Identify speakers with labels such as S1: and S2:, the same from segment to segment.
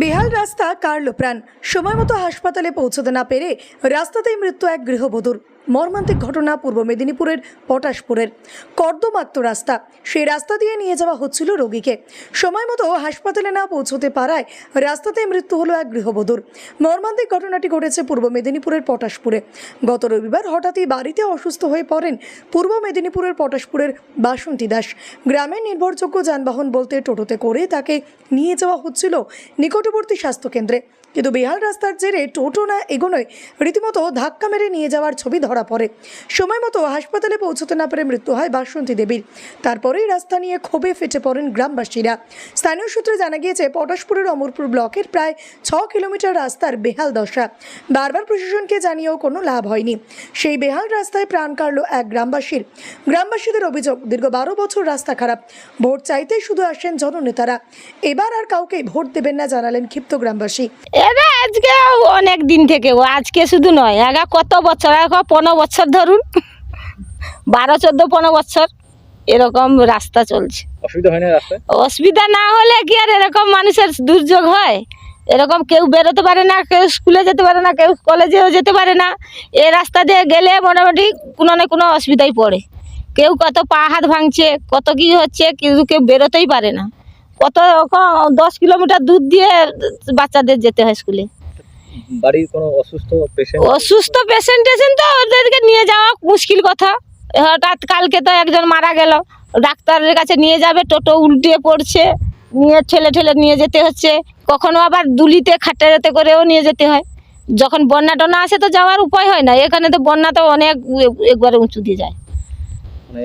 S1: বেহাল রাস্তা কারল প্রাণ সময় মতো হাসপাতালে পৌঁছতে না পেরে রাস্তাতেই মৃত্যু এক গৃহবধূর। মর্মান্তিক ঘটনা পূর্ব মেদিনীপুরের পটাশপুরের কর্দমাক্ত রাস্তা। সেই রাস্তা দিয়ে নিয়ে যাওয়া হচ্ছিল রোগীকে। সময় মতো হাসপাতালে না পৌঁছতে পারায় রাস্তাতে মৃত্যু হলো এক গৃহবধূর। মর্মান্তিক ঘটনাটি ঘটেছে পূর্ব মেদিনীপুরের পটাশপুরে। গত রবিবার হঠাৎই বাড়িতে অসুস্থ হয়ে পড়েন পূর্ব মেদিনীপুরের পটাশপুরের বাসন্তী দাস। গ্রামের নির্ভরযোগ্য যানবাহন বলতে টোটোতে করে তাকে নিয়ে যাওয়া হচ্ছিল নিকটবর্তী স্বাস্থ্যকেন্দ্রে। কিন্তু বেহাল রাস্তার জেরে টোটো না এগোনোয় রীতিমতো ধাক্কা মেরে নিয়ে যাওয়ার ছবি ধরা পড়ে। সময় মতো হাসপাতালে পৌঁছতে না পেরে মৃত্যু হয় বাসন্তী দেবীর। তারপরেই রাস্তা নিয়ে ক্ষোভে ফেটে পড়েন গ্রামবাসীরা। স্থানীয় সূত্রে জানা গিয়েছে, পটাশপুরের অমরপুর ব্লকের প্রায় ছ কিলোমিটার রাস্তার বেহাল দশা। বারবার প্রশাসনকে জানিয়েও কোনো লাভ হয়নি। সেই বেহাল রাস্তায় প্রাণ কাড়ল এক গ্রামবাসীর। গ্রামবাসীদের অভিযোগ, দীর্ঘ বারো বছর রাস্তা খারাপ। ভোট চাইতে শুধু আসেন জননেতারা। এবার আর কাউকে ভোট দেবেন না জানালেন ক্ষিপ্ত গ্রামবাসী।
S2: এরা আজকে অনেক দিন থেকে ও আজকে শুধু নয় আগা কত বছর আগা পনেরো বছর ধরুন। বারো চোদ্দ পনেরো বছর এরকম রাস্তা চলছে।
S3: অসুবিধা না
S2: অসুবিধা না হলে কি আর এরকম মানুষের দুর্যোগ হয়? এরকম কেউ বেরোতে পারে না কেউ স্কুলে যেতে পারে না কেউ কলেজেও যেতে পারে না। এ রাস্তা দিয়ে গেলে মোটামুটি কোনো না কোনো অসুবিধায় পড়ে। কেউ কত পা হাত ভাঙছে কত কি হচ্ছে কিন্তু কেউ বেরোতেই পারে না। কত দশ কিলোমিটার দূর দিয়ে বাচ্চাদের যেতে হয় স্কুলে
S3: বাড়ির কোনো অসুস্থ পেশেন্ট
S2: অসুস্থ পেশেন্ট টেশেন্ট তো ওদেরকে নিয়ে যাওয়া মুশকিল কথা। হঠাৎ কালকে তো একজন মারা গেল ডাক্তারের কাছে নিয়ে যাবে টোটো উল্টে পড়ছে নিয়ে ঠেলে ঠেলে নিয়ে যেতে হচ্ছে। কখনো আবার দুলিতে খাটাতে করেও নিয়ে যেতে হয়। যখন বন্যা টন্যা আসে তো যাওয়ার উপায় হয় না এখানে তো বন্যা তো অনেক একবারে উঁচু দিয়ে যায়।
S3: মানে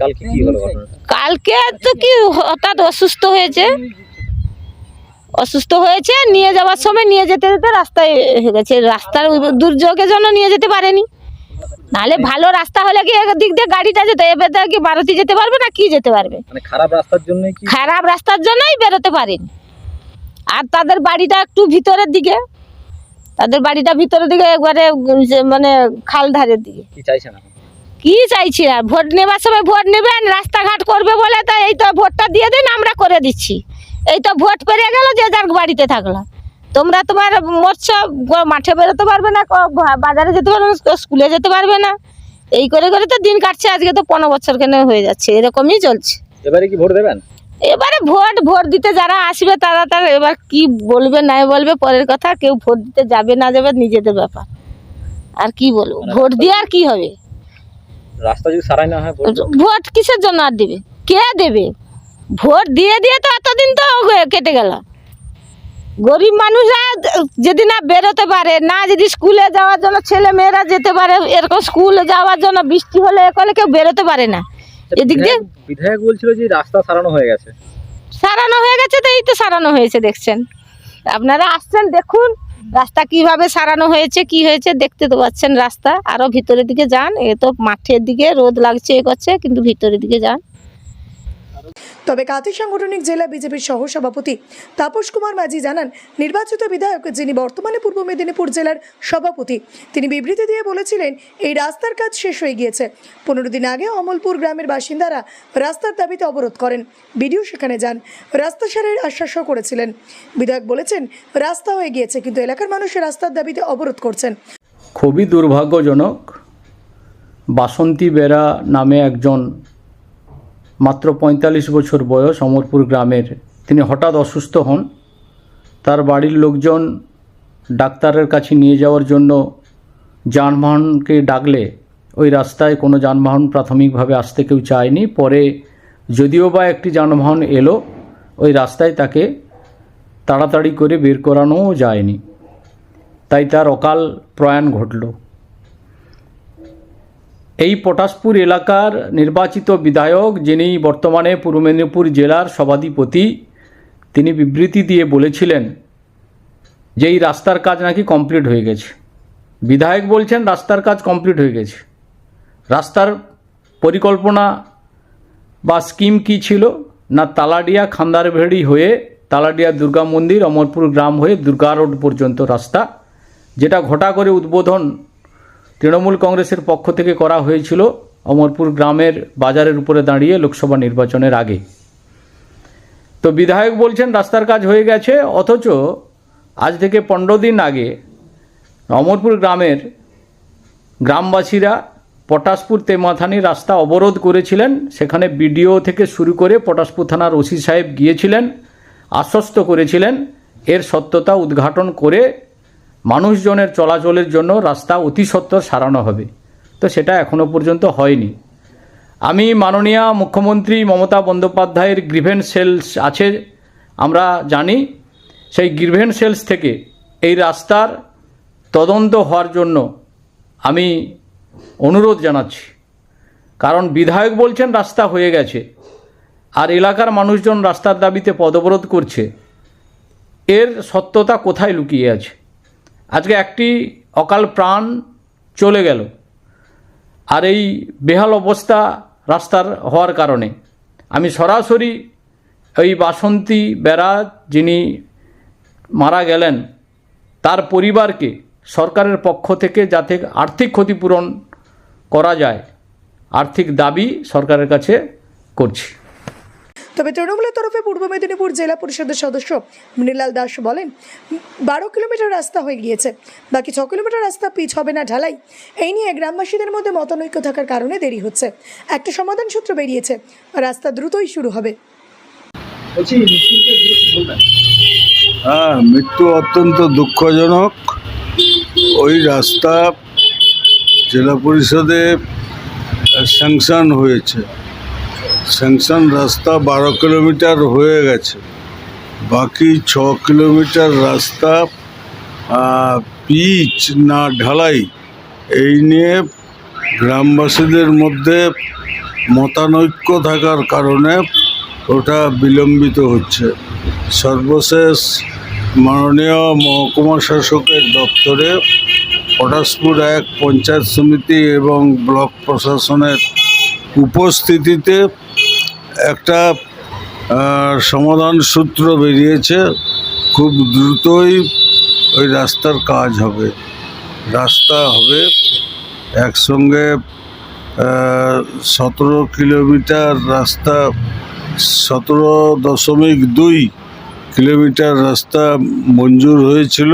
S3: কালকে কি হলো ঘটনা?
S2: কালকে তো কি হঠাৎ অসুস্থ হয়েছে? অসুস্থ হয়েছে নিয়ে যাওয়ার সময় নিয়ে যেতে যেতে রাস্তায় হয়ে গেছে। রাস্তার দুর্যোগের জন্য নিয়ে যেতে পারেনি। নাহলে ভালো রাস্তা হলে কি দিক দিয়ে গাড়িটা যেতে? এবার তো কি বারোতে যেতে পারবে না কি যেতে পারবে?
S3: মানে খারাপ রাস্তার জন্যই কি?
S2: খারাপ রাস্তার জন্যই বেরোতে পারেনি। আর তাদের বাড়িটা একটু ভিতরের দিকে। তাদের বাড়িটা ভিতরের দিকে একবারে মানে খাল ধারের দিকে।
S3: কি চাইছেন
S2: কি চাইছি আর ভোট নেবার সময় ভোট নেবেন রাস্তাঘাট করবে বলে তো এই তো ভোটটা দিয়ে দিন আমরা করে দিচ্ছি। এই তো ভোট পেরিয়ে গেল যে যার বাড়িতে থাকল। তোমরা তোমার মরছ মাঠে বেরোতে পারবে না বাজারে যেতে পারবে না স্কুলে যেতে পারবে না। এই করে করে তো দিন কাটছে আজকে তো পনেরো বছর কেন হয়ে যাচ্ছে এরকমই চলছে।
S3: এবারে কি ভোট দেবেন?
S2: এবারে ভোট ভোট দিতে যারা আসবে তারা তার এবার কি বলবে নাই বলবে পরের কথা কেউ ভোট দিতে যাবে না যাবে নিজেদের ব্যাপার। আর কি বলব? ভোট দিয়ে আর কি হবে?
S3: রাস্তা যদি সারাই না হয় ভোট
S2: কিসের জন্য আর দেবে? কে দেবে? ভোট দিয়ে দিয়ে তো এতদিন তো কেটে গেল। গরিব মানুষরা যদি না বেরোতে পারে না যদি স্কুলে যাওয়ার জন্য ছেলে মেয়েরা যেতে পারে এরকম স্কুলে যাওয়ার জন্য বৃষ্টি হলে এ করলে কেউ বেরোতে পারে না। এদিক দিয়ে
S3: বিধায়ক বলছিল যে রাস্তা সারানো হয়ে গেছে।
S2: সারানো হয়ে গেছে তো এই তো সারানো হয়েছে দেখছেন। আপনারা আসছেন দেখুন। রাস্তা কীভাবে সারানো হয়েছে, কি হয়েছে দেখতে তো পাচ্ছেন রাস্তা। আরও ভিতরের দিকে যান, এ তো মাঠের দিকে রোদ লাগছে এ করছে কিন্তু ভিতরের দিকে যান।
S1: তবে কাতি সাংগঠনিক জেলা বিজেপির সহসভাপতি তাপস কুমার মাঝি জানান, নির্বাচিত বিধায়ক যিনি বর্তমানে পূর্ব মেদিনীপুর জেলার সভাপতি, তিনি বিবৃতি দিয়ে বলেছিলেন, এই রাস্তার কাজ শেষ হয়ে গিয়েছে। পনেরো দিন আগে অমলপুর গ্রামের বাসিন্দারা রাস্তার দাবিতে অবরোধ করেন। বিডিও সেখানে যান। রাস্তা সারের আশ্বাসও করেছিলেন। বিধায়ক বলেছেন, রাস্তা হয়ে গিয়েছে, কিন্তু এলাকার মানুষ রাস্তার দাবিতে অবরোধ করছেন।
S4: খুবই দুর্ভাগ্যজনক, বাসন্তী বেরা নামে একজন মাত্র পঁয়তাল্লিশ বছর বয়স অমরপুর গ্রামের। তিনি হঠাৎ অসুস্থ হন। তার বাড়ির লোকজন ডাক্তারের কাছে নিয়ে যাওয়ার জন্য যানবাহনকে ডাকলে ওই রাস্তায় কোনো যানবাহন প্রাথমিকভাবে আসতে কেউ চায়নি। পরে যদিও বা একটি যানবাহন এলো, ওই রাস্তায় তাকে তাড়াতাড়ি করে বের করানোও যায়নি। তাই তার অকাল প্রয়াণ ঘটল। এই পটাশপুর এলাকার নির্বাচিত বিধায়ক, যিনি বর্তমানে পূর্ব মেদিনীপুর জেলার সভাধিপতি, তিনি বিবৃতি দিয়ে বলেছিলেন যে এই রাস্তার কাজ নাকি কমপ্লিট হয়ে গেছে। বিধায়ক বলছেন, রাস্তার কাজ কমপ্লিট হয়ে গেছে। রাস্তার পরিকল্পনা বা স্কিম কি ছিল? না, তালাডিয়া খান্দারভেড়ি হয়ে তালাডিয়া দুর্গা মন্দির, অমরপুর গ্রাম হয়ে দুর্গা রোড পর্যন্ত রাস্তা, যেটা ঘটা করে উদ্বোধন তৃণমূল কংগ্রেসের পক্ষ থেকে করা হয়েছিল অমরপুর গ্রামের বাজারের উপরে দাঁড়িয়ে লোকসভা নির্বাচনের আগে। তো বিধায়ক বলছেন, রাস্তার কাজ হয়ে গেছে, অথচ আজ থেকে পনেরো দিন আগে অমরপুর গ্রামের গ্রামবাসীরা পটাশপুর তেমাথানি রাস্তা অবরোধ করেছিলেন। সেখানে বিডিও থেকে শুরু করে পটাশপুর থানার ওসি সাহেব গিয়েছিলেন, আশ্বস্ত করেছিলেন। এর সত্যতা উদ্ঘাটন করে মানুষজনের চলাচলের জন্য রাস্তা অতি সত্বর সারানো হবে। তো সেটা এখনও পর্যন্ত হয়নি। আমি মাননীয় মুখ্যমন্ত্রী মমতা বন্দ্যোপাধ্যায়ের গ্রিভেন সেলস আছে, আমরা জানি। সেই গ্রিভেন সেলস থেকে এই রাস্তার তদন্ত হওয়ার জন্য আমি অনুরোধ জানাচ্ছি। কারণ বিধায়ক বলছেন রাস্তা হয়ে গেছে। আর এলাকার মানুষজন রাস্তার দাবিতে পদবরোধ করছে। এর সত্যতা কোথায় লুকিয়ে আছে? আজকে একটি অকাল প্রাণ চলে গেল। আর এই বেহাল অবস্থা রাস্তার হওয়ার কারণে। আমি সরাসরি ওই বাসন্তী বেড়া যিনি মারা গেলেন, তার পরিবারকে, সরকারের পক্ষ থেকে যাতে আর্থিক ক্ষতিপূরণ করা যায়, আর্থিক দাবি সরকারের কাছে করছি।
S1: তবে তৃণমূলের তরফে পূর্ব মেদিনীপুর জেলা পরিষদের সদস্য মৃণাল দাস বলেন বারো কিলোমিটার রাস্তা হয়ে গিয়েছে। বাকি ছ কিলোমিটার রাস্তা পিচ হবে না ঢালাই। এই নিয়ে গ্রামবাসীদের মধ্যে মতানৈক্য থাকার কারণে দেরি হচ্ছে। একটা সমাধান সূত্র বেরিয়েছে। রাস্তা দ্রুতই শুরু হবে।
S5: হ্যাঁ মৃত্যু অত্যন্ত দুঃখজনক। ওই রাস্তা জেলা পরিষদে স্যাংশন হয়েছে। স্যাংশন রাস্তা বারো কিলোমিটার হয়ে গেছে। বাকি ছ কিলোমিটার রাস্তা পিচ না ঢালাই, এই নিয়ে গ্রামবাসীদের মধ্যে মতানৈক্য থাকার কারণে ওটা বিলম্বিত হচ্ছে। সর্বশেষ মাননীয় মহকুমা শাসকের দপ্তরে পটাশপুর এক পঞ্চায়েত সমিতি এবং ব্লক প্রশাসনের উপস্থিতিতে একটা সমাধান সূত্র বেরিয়েছে। খুব দ্রুতই ওই রাস্তার কাজ হবে। রাস্তা হবে একসঙ্গে সতেরো কিলোমিটার রাস্তা, সতেরো দশমিক দুই কিলোমিটার রাস্তা মঞ্জুর হয়েছিল।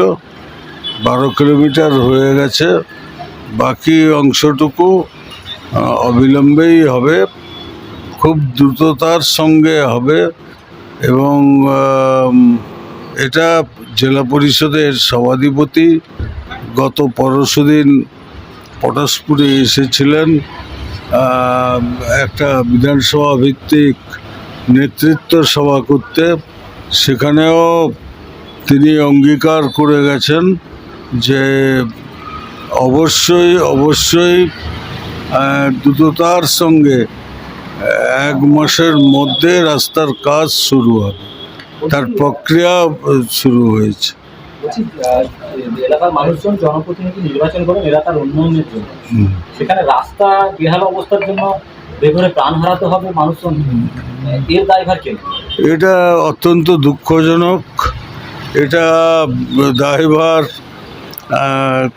S5: বারো কিলোমিটার হয়ে গেছে। বাকি অংশটুকু অবিলম্বেই হবে। খুব দ্রুততার সঙ্গে হবে এবং এটা জেলা পরিষদের সভাধিপতি গত পরশুদিন পটাশপুরে এসেছিলেন। একটা বিধানসভা ভিত্তিক নেতৃত্ব সভা করতে। সেখানেও তিনি অঙ্গীকার করে গেছেন যে অবশ্যই অবশ্যই দ্রুততার সঙ্গে এক মাসের মধ্যে রাস্তার কাজ শুরু হবে। তার প্রক্রিয়া শুরু হয়েছে।
S3: এলাকার মানুষজন জনপ্রতিনিধি নির্বাচন করেন এলাকার উন্নয়নের জন্য। সেখানে রাস্তা বেহাল অবস্থার জন্য বেঘরে প্রাণ হারাতে হবে মানুষজন। এর দায়ভার কে?
S5: এটা অত্যন্ত দুঃখজনক। এটা দায়ভার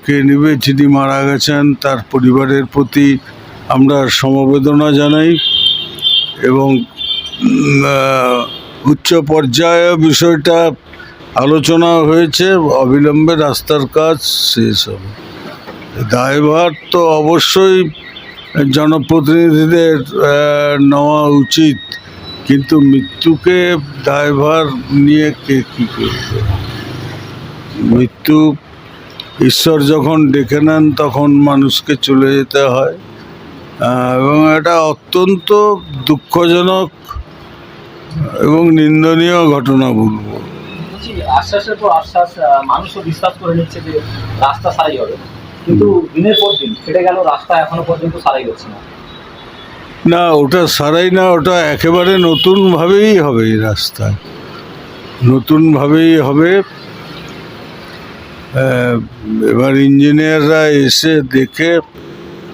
S5: কে নেবে? যিনি মারা গেছেন তার পরিবারের প্রতি আমরা সমবেদনা জানাই। এবং উচ্চ পর্যায়ে বিষয়টা আলোচনা হয়েছে, অবিলম্বে রাস্তার কাজ শেষ হবে। দায়ভার তো অবশ্যই জনপ্রতিনিধিদের নেওয়া উচিত, কিন্তু মৃত্যুকে দায়ভার নিয়ে কে কী করবে? মৃত্যু, ঈশ্বর যখন ডেকে নেন, তখন মানুষকে চলে যেতে হয়। এবং এটা অত্যন্ত দুঃখজনক এবং নিন্দনীয় ঘটনা বলব।
S3: বলছি আশ্বাসের আশ্বাস মানুষও বিশ্বাস করে নিচ্ছে যে রাস্তা সারাই হবে। কিন্তু দিনের পর দিন কেটে গেল রাস্তা এখনও পর্যন্ত সারাই হচ্ছে না।
S5: না ওটা সারাই না ওটা একেবারে নতুনভাবেই হবে এই রাস্তা। নতুনভাবেই হবে। এবার ইঞ্জিনিয়াররা এসে দেখে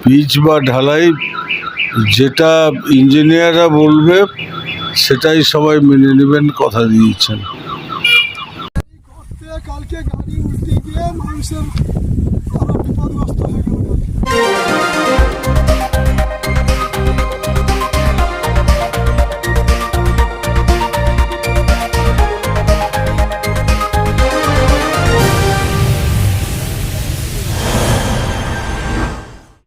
S5: পিচ বা ঢালাই যেটা ইঞ্জিনিয়াররা বলবে, সেটাই সবাই মেনে নেবেন কথা দিয়েছেন।
S6: কালকে গাড়ি উল্টে গিয়ে মানুষের